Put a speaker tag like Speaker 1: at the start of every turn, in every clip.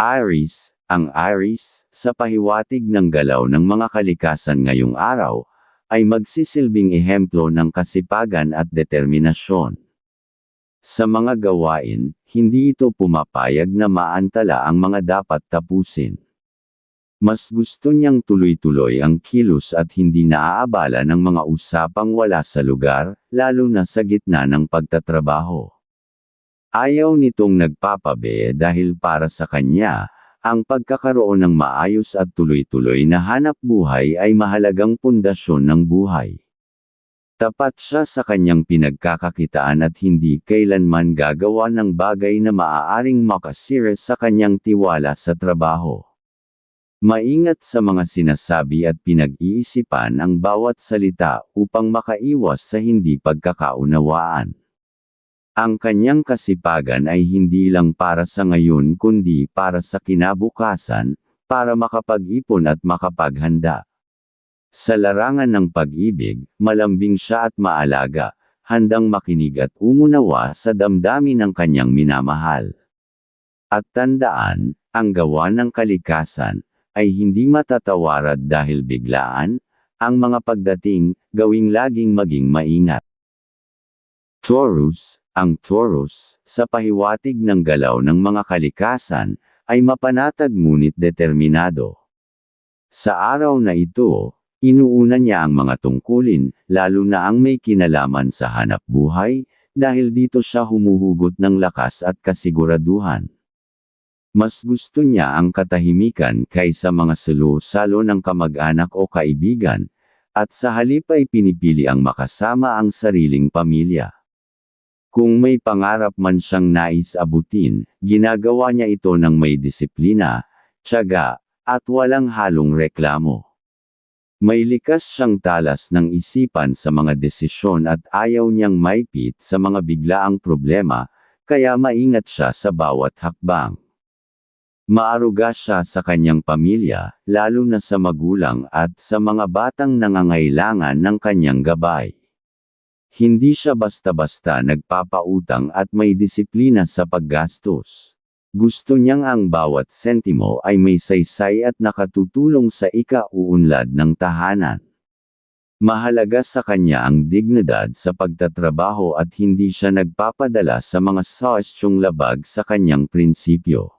Speaker 1: Aries, ang Aries, sa pahiwatig ng galaw ng mga kalikasan ngayong araw, ay magsisilbing ehemplo ng kasipagan at determinasyon. Sa mga gawain, hindi ito pumapayag na maantala ang mga dapat tapusin. Mas gusto niyang tuloy-tuloy ang kilos at hindi naaabala ng mga usapang wala sa lugar, lalo na sa gitna ng pagtatrabaho. Ayaw nitong nagpapabe dahil para sa kanya, ang pagkakaroon ng maayos at tuloy-tuloy na hanap buhay ay mahalagang pundasyon ng buhay. Tapat siya sa kanyang pinagkakakitaan at hindi kailanman gagawa ng bagay na maaaring makasira sa kanyang tiwala sa trabaho. Maingat sa mga sinasabi at pinag-iisipan ang bawat salita upang makaiwas sa hindi pagkakaunawaan. Ang kanyang kasipagan ay hindi lang para sa ngayon kundi para sa kinabukasan, para makapag-ipon at makapaghanda. Sa larangan ng pag-ibig, malambing siya at maalaga, handang makinig at umunawa sa damdamin ng kanyang minamahal. At tandaan, ang gawa ng kalikasan, ay hindi matatawarad dahil biglaan, ang mga pagdating, gawing laging maging maingat. Taurus, ang Taurus, sa pahiwatig ng galaw ng mga kalikasan, ay mapanatag ngunit determinado. Sa araw na ito, inuuna niya ang mga tungkulin, lalo na ang may kinalaman sa hanap buhay, dahil dito siya humuhugot ng lakas at kasiguraduhan. Mas gusto niya ang katahimikan kaysa mga salo-salo ng kamag-anak o kaibigan, at sa halip ay pinipili ang makasama ang sariling pamilya. Kung may pangarap man siyang nais abutin, ginagawa niya ito ng may disiplina, tiyaga, at walang halong reklamo. May likas siyang talas ng isipan sa mga desisyon at ayaw niyang maipit sa mga biglaang problema, kaya maingat siya sa bawat hakbang. Maaruga siya sa kanyang pamilya, lalo na sa magulang at sa mga batang nangangailangan ng kanyang gabay. Hindi siya basta-basta nagpapautang at may disiplina sa paggastos. Gusto niyang ang bawat sentimo ay may saysay at nakatutulong sa ikauunlad ng tahanan. Mahalaga sa kanya ang dignidad sa pagtatrabaho at hindi siya nagpapadala sa mga sawastyong labag sa kanyang prinsipyo.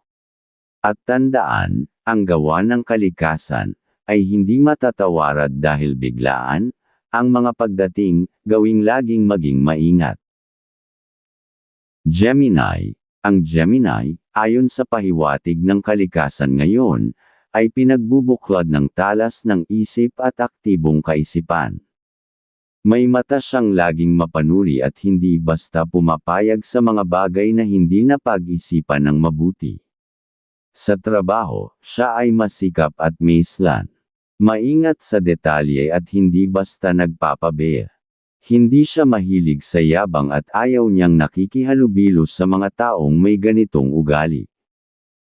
Speaker 1: At tandaan, ang gawa ng kalikasan, ay hindi matatawarad dahil biglaan, ang mga pagdating, gawing laging maging maingat. Gemini, ang Gemini, ayon sa pahiwatig ng kalikasan ngayon, ay pinagbubuklad ng talas ng isip at aktibong kaisipan. May mata siyang laging mapanuri at hindi basta pumapayag sa mga bagay na hindi napag-isipan ng mabuti. Sa trabaho, siya ay masikap at maislan. Maingat sa detalye at hindi basta nagpapabeya. Hindi siya mahilig sa yabang at ayaw niyang nakikihalubilo sa mga taong may ganitong ugali.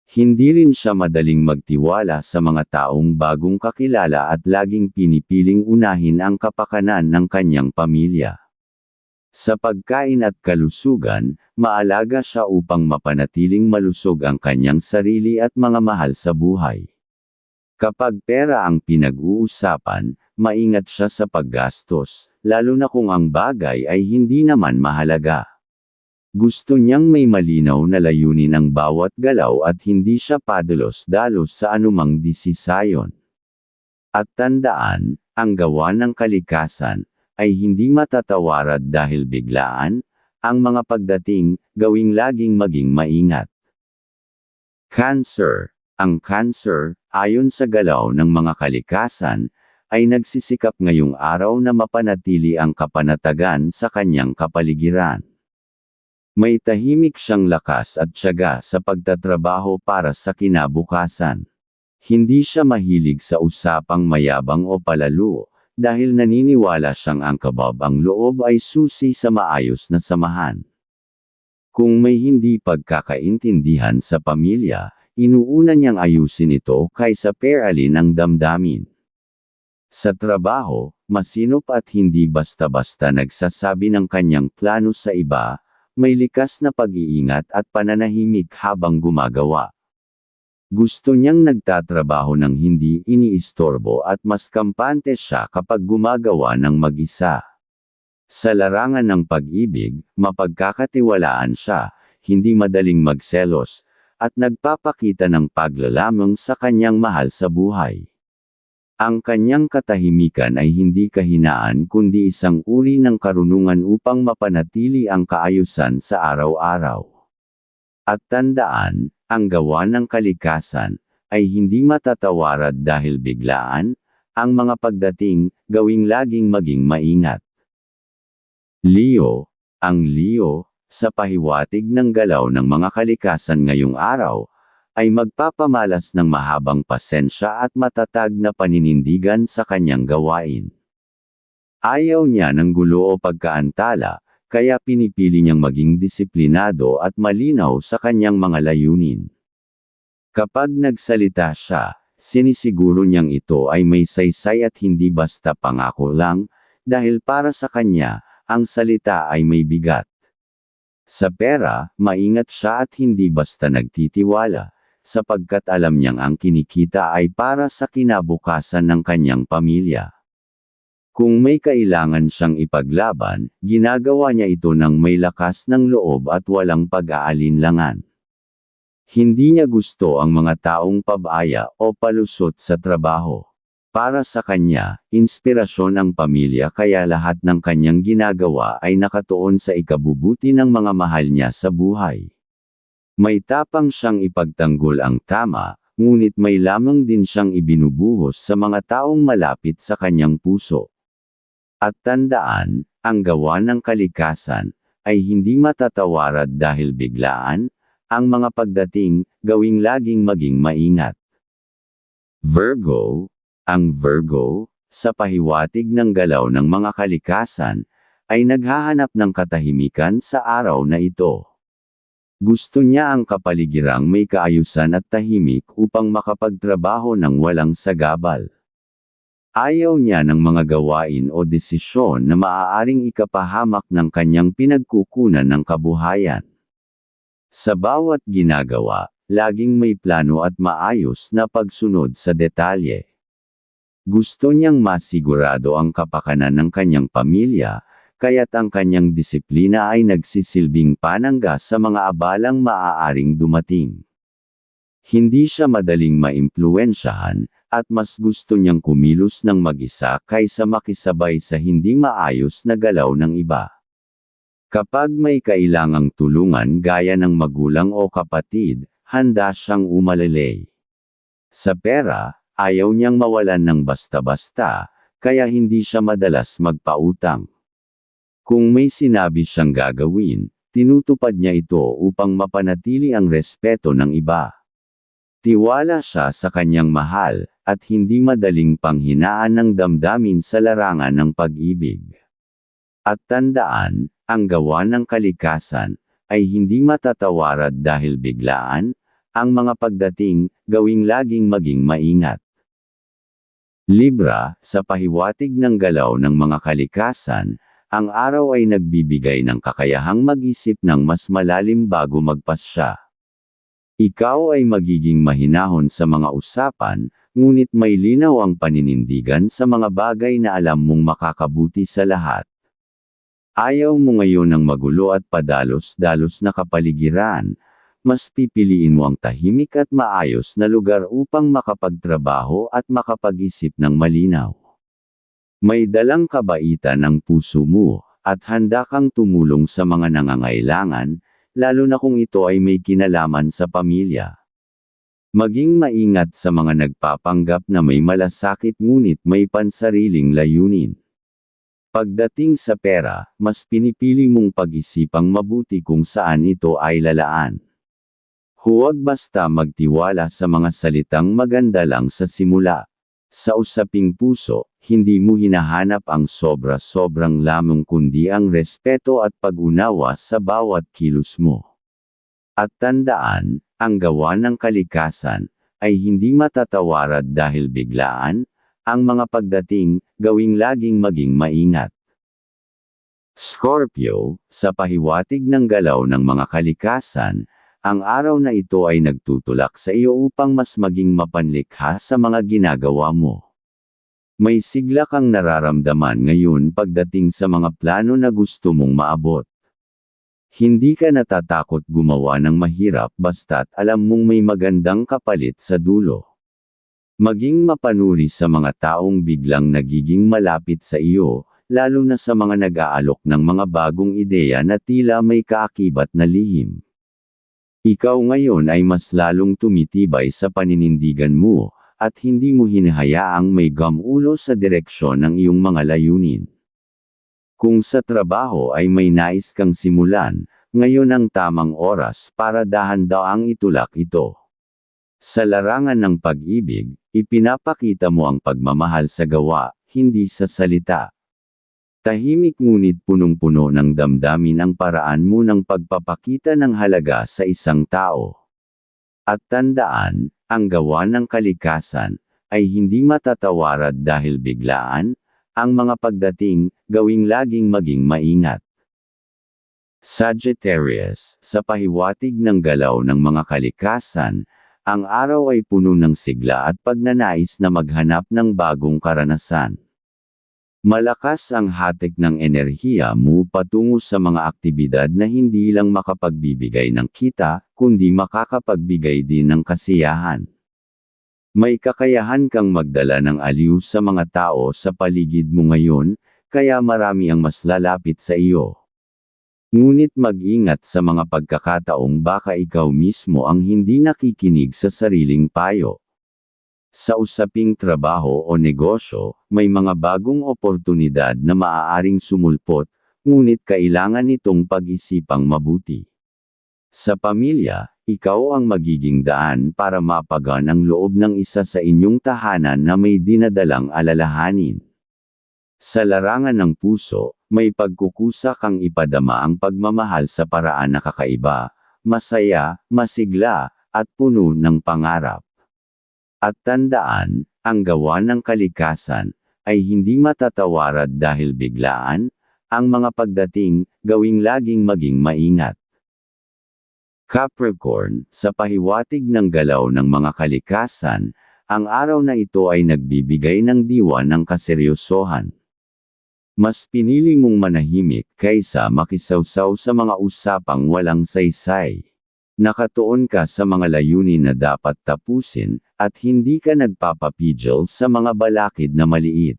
Speaker 1: Hindi rin siya madaling magtiwala sa mga taong bagong kakilala at laging pinipiling unahin ang kapakanan ng kanyang pamilya. Sa pagkain at kalusugan, maalaga siya upang mapanatiling malusog ang kanyang sarili at mga mahal sa buhay. Kapag pera ang pinag-uusapan, maingat siya sa paggastos, lalo na kung ang bagay ay hindi naman mahalaga. Gusto niyang may malinaw na layunin ang bawat galaw at hindi siya padalos-dalos sa anumang disisayon. At tandaan, ang gawa ng kalikasan, ay hindi matatawarad dahil biglaan, ang mga pagdating, gawing laging maging maingat. Cancer ang cancer, ayon sa galaw ng mga kalikasan, ay nagsisikap ngayong araw na mapanatili ang kapanatagan sa kanyang kapaligiran. May tahimik siyang lakas at tiyaga sa pagtatrabaho para sa kinabukasan. Hindi siya mahilig sa usapang mayabang o palalo, dahil naniniwala siyang ang kabab ang loob ay susi sa maayos na samahan. Kung may hindi pagkakaintindihan sa pamilya, Inuuna niyang ayusin ito kaysa peralin ang damdamin. Sa trabaho, masinop at hindi basta-basta nagsasabi ng kanyang plano sa iba, may likas na pag-iingat at pananahimik habang gumagawa. Gusto niyang nagtatrabaho ng hindi iniistorbo at mas kampante siya kapag gumagawa ng mag-isa. Sa larangan ng pag-ibig, mapagkakatiwalaan siya, hindi madaling magselos, at nagpapakita ng paglalamang sa kanyang mahal sa buhay. Ang kanyang katahimikan ay hindi kahinaan kundi isang uri ng karunungan upang mapanatili ang kaayusan sa araw-araw. At tandaan, ang gawa ng kalikasan, ay hindi matatawarad dahil biglaan, ang mga pagdating, gawing laging maging maingat. Leo, ang Leo, sa pahiwatig ng galaw ng mga kalikasan ngayong araw, ay magpapamalas ng mahabang pasensya at matatag na paninindigan sa kanyang gawain. Ayaw niya ng gulo o pagkaantala, kaya pinipili niyang maging disiplinado at malinaw sa kanyang mga layunin. Kapag nagsalita siya, sinisiguro niyang ito ay may saysay at hindi basta pangako lang, dahil para sa kanya, ang salita ay may bigat. Sa pera, maingat siya at hindi basta nagtitiwala, sapagkat alam niyang ang kinikita ay para sa kinabukasan ng kanyang pamilya. Kung may kailangan siyang ipaglaban, ginagawa niya ito ng may lakas ng loob at walang pag-aalinlangan. Hindi niya gusto ang mga taong pabaya o palusot sa trabaho. Para sa kanya, inspirasyon ang pamilya kaya lahat ng kanyang ginagawa ay nakatuon sa ikabubuti ng mga mahal niya sa buhay. May tapang siyang ipagtanggol ang tama, ngunit may lamang din siyang ibinubuhos sa mga taong malapit sa kanyang puso. At tandaan, ang gawa ng kalikasan, ay hindi matatawarad dahil biglaan, ang mga pagdating, gawing laging maging maingat. Virgo, ang Virgo, sa pahiwatig ng galaw ng mga kalikasan, ay naghahanap ng katahimikan sa araw na ito. Gusto niya ang kapaligirang may kaayusan at tahimik upang makapagtrabaho ng walang sagabal. Ayaw niya ng mga gawain o desisyon na maaaring ikapahamak ng kanyang pinagkukunan ng kabuhayan. Sa bawat ginagawa, laging may plano at maayos na pagsunod sa detalye. Gusto niyang masigurado ang kapakanan ng kanyang pamilya, kaya't ang kanyang disiplina ay nagsisilbing panangga sa mga abalang maaaring dumating. Hindi siya madaling maimpluensyahan, at mas gusto niyang kumilos ng mag-isa kaysa makisabay sa hindi maayos na galaw ng iba. Kapag may kailangang tulungan gaya ng magulang o kapatid, handa siyang umalelay. Sa pera, ayaw niyang mawalan ng basta-basta, kaya hindi siya madalas magpautang. Kung may sinabi siyang gagawin, tinutupad niya ito upang mapanatili ang respeto ng iba. Tiwala siya sa kanyang mahal, at hindi madaling panghinaan ng damdamin sa larangan ng pag-ibig. At tandaan, ang gawa ng kalikasan, ay hindi matatawarad dahil biglaan, ang mga pagdating, gawing laging maging maingat. Libra, sa pahiwatig ng galaw ng mga kalikasan, ang araw ay nagbibigay ng kakayahang mag-isip ng mas malalim bago magpasya. Ikaw ay magiging mahinahon sa mga usapan, ngunit may linaw ang paninindigan sa mga bagay na alam mong makakabuti sa lahat. Ayaw mo ngayon ng magulo at padalos-dalos na kapaligiran, mas pipiliin mo ang tahimik at maayos na lugar upang makapagtrabaho at makapag-isip ng malinaw. May dalang kabaitan ang puso mo, at handa kang tumulong sa mga nangangailangan, lalo na kung ito ay may kinalaman sa pamilya. Maging maingat sa mga nagpapanggap na may malasakit ngunit may pansariling layunin. Pagdating sa pera, mas pinipili mong pag-isipang mabuti kung saan ito ay lalaan. Huwag basta magtiwala sa mga salitang maganda lang sa simula. Sa usaping puso, hindi mo hinahanap ang sobra-sobrang lamang kundi ang respeto at pag-unawa sa bawat kilos mo. At tandaan, ang gawa ng kalikasan, ay hindi matatawarad dahil biglaan, ang mga pagdating, gawing laging maging maingat. Scorpio, sa pahiwatig ng galaw ng mga kalikasan, ang araw na ito ay nagtutulak sa iyo upang mas maging mapanlikha sa mga ginagawa mo. May sigla kang nararamdaman ngayon pagdating sa mga plano na gusto mong maabot. Hindi ka natatakot gumawa ng mahirap basta't alam mong may magandang kapalit sa dulo. Maging mapanuri sa mga taong biglang nagiging malapit sa iyo, lalo na sa mga nag-aalok ng mga bagong ideya na tila may kaakibat na lihim. Ikaw ngayon ay mas lalong tumitibay sa paninindigan mo, at hindi mo hinahayaang may gamulo sa direksyon ng iyong mga layunin. Kung sa trabaho ay may nais kang simulan, ngayon ang tamang oras para dahan-daang itulak ito. Sa larangan ng pag-ibig, ipinapakita mo ang pagmamahal sa gawa, hindi sa salita. Tahimik ngunit punong-puno ng damdamin ang paraan mo ng pagpapakita ng halaga sa isang tao. At tandaan, ang gawa ng kalikasan, ay hindi matatawarad dahil biglaan, ang mga pagdating, gawing laging maging maingat. Sagittarius, sa pahiwatig ng galaw ng mga kalikasan, ang araw ay puno ng sigla at pagnanais na maghanap ng bagong karanasan. Malakas ang hatik ng enerhiya mo patungo sa mga aktibidad na hindi lang makapagbibigay ng kita, kundi makakapagbigay din ng kasiyahan. May kakayahan kang magdala ng aliw sa mga tao sa paligid mo ngayon, kaya marami ang mas lalapit sa iyo. Ngunit mag-ingat sa mga pagkakataong baka ikaw mismo ang hindi nakikinig sa sariling payo. Sa usaping trabaho o negosyo, may mga bagong oportunidad na maaaring sumulpot, ngunit kailangan itong pag-isipang mabuti. Sa pamilya, ikaw ang magiging daan para mapagan ang loob ng isa sa inyong tahanan na may dinadalang alalahanin. Sa larangan ng puso, may pagkukusa kang ipadama ang pagmamahal sa paraan na kakaiba, masaya, masigla, at puno ng pangarap. At tandaan, ang gawa ng kalikasan, ay hindi matatawarad dahil biglaan, ang mga pagdating, gawing laging maging maingat. Capricorn, sa pahiwatig ng galaw ng mga kalikasan, ang araw na ito ay nagbibigay ng diwa ng kaseryosohan. Mas pinili mong manahimik kaysa makisawsaw sa mga usapang walang saysay. Nakatuon ka sa mga layunin na dapat tapusin, at hindi ka nagpapapijal sa mga balakid na maliit.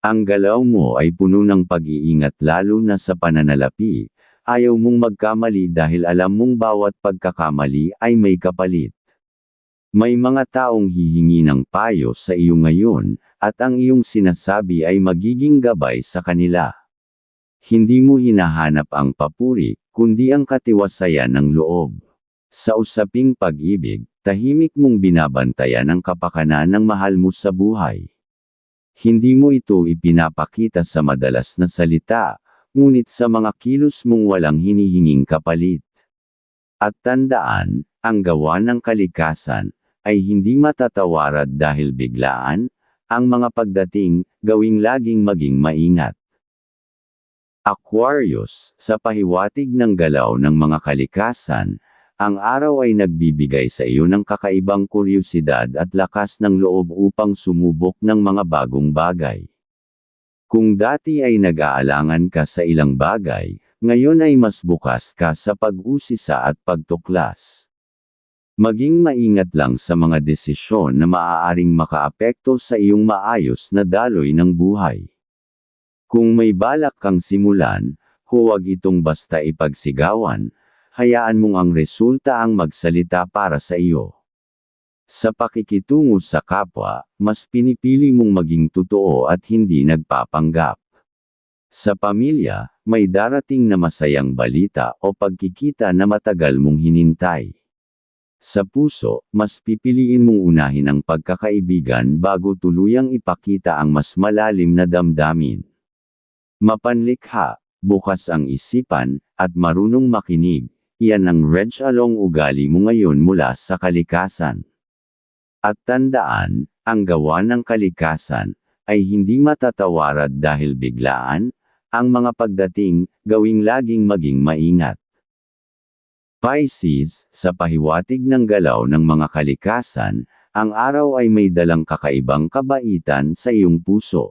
Speaker 1: Ang galaw mo ay puno ng pag-iingat lalo na sa pananalapi, ayaw mong magkamali dahil alam mong bawat pagkakamali ay may kapalit. May mga taong hihingi ng payo sa iyo ngayon, at ang iyong sinasabi ay magiging gabay sa kanila. Hindi mo hinahanap ang papuri, kundi ang katiwasayan ng loob. Sa usaping pag-ibig, tahimik mong binabantayan ang kapakanan ng mahal mo sa buhay. Hindi mo ito ipinapakita sa madalas na salita, ngunit sa mga kilos mong walang hinihinging kapalit. At tandaan, ang gawa ng kalikasan, ay hindi matatawarad dahil biglaan, ang mga pagdating, gawing laging maging maingat. Aquarius, sa pahiwatig ng galaw ng mga kalikasan, ang araw ay nagbibigay sa iyo ng kakaibang kuryosidad at lakas ng loob upang sumubok ng mga bagong bagay. Kung dati ay nag-aalangan ka sa ilang bagay, ngayon ay mas bukas ka sa pag-usisa at pagtuklas. Maging maingat lang sa mga desisyon na maaaring makaapekto sa iyong maayos na daloy ng buhay. Kung may balak kang simulan, huwag itong basta ipagsigawan, hayaan mong ang resulta ang magsalita para sa iyo. Sa pakikitungo sa kapwa, mas pinipili mong maging totoo at hindi nagpapanggap. Sa pamilya, may darating na masayang balita o pagkikita na matagal mong hinintay. Sa puso, mas pipiliin mong unahin ang pagkakaibigan bago tuluyang ipakita ang mas malalim na damdamin. Mapanlikha, bukas ang isipan, at marunong makinig, iyan ang red along ugali mo ngayon mula sa kalikasan. At tandaan, ang gawa ng kalikasan, ay hindi matatawarad dahil biglaan, ang mga pagdating, gawing laging maging maingat. Pisces, sa pahiwatig ng galaw ng mga kalikasan, ang araw ay may dalang kakaibang kabaitan sa iyong puso.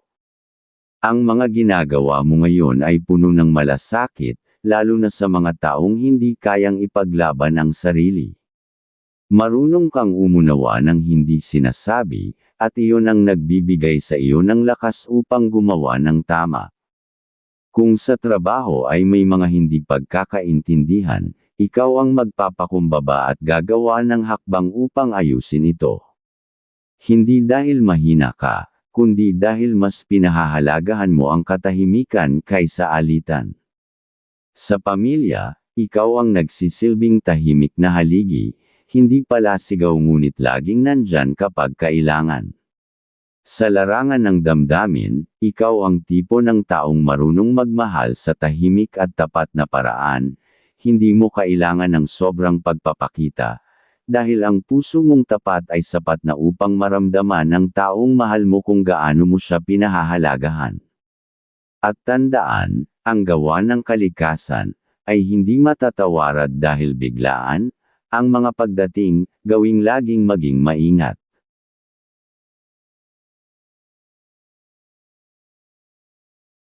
Speaker 1: Ang mga ginagawa mo ngayon ay puno ng malasakit, lalo na sa mga taong hindi kayang ipaglaban ang sarili. Marunong kang umunawa ng hindi sinasabi, at iyon ang nagbibigay sa iyo ng lakas upang gumawa ng tama. Kung sa trabaho ay may mga hindi pagkakaintindihan, ikaw ang magpapakumbaba at gagawa ng hakbang upang ayusin ito. Hindi dahil mahina ka, kundi dahil mas pinahahalagahan mo ang katahimikan kaysa alitan. Sa pamilya, ikaw ang nagsisilbing tahimik na haligi, hindi pala sigaw ngunit laging nandyan kapag kailangan. Sa larangan ng damdamin, ikaw ang tipo ng taong marunong magmahal sa tahimik at tapat na paraan, hindi mo kailangan ng sobrang pagpapakita, dahil ang puso mong tapat ay sapat na upang maramdaman ng taong mahal mo kung gaano mo siya pinahahalagahan. At tandaan, ang gawa ng kalikasan, ay hindi matatawarad dahil biglaan, ang mga pagdating, gawing laging maging maingat.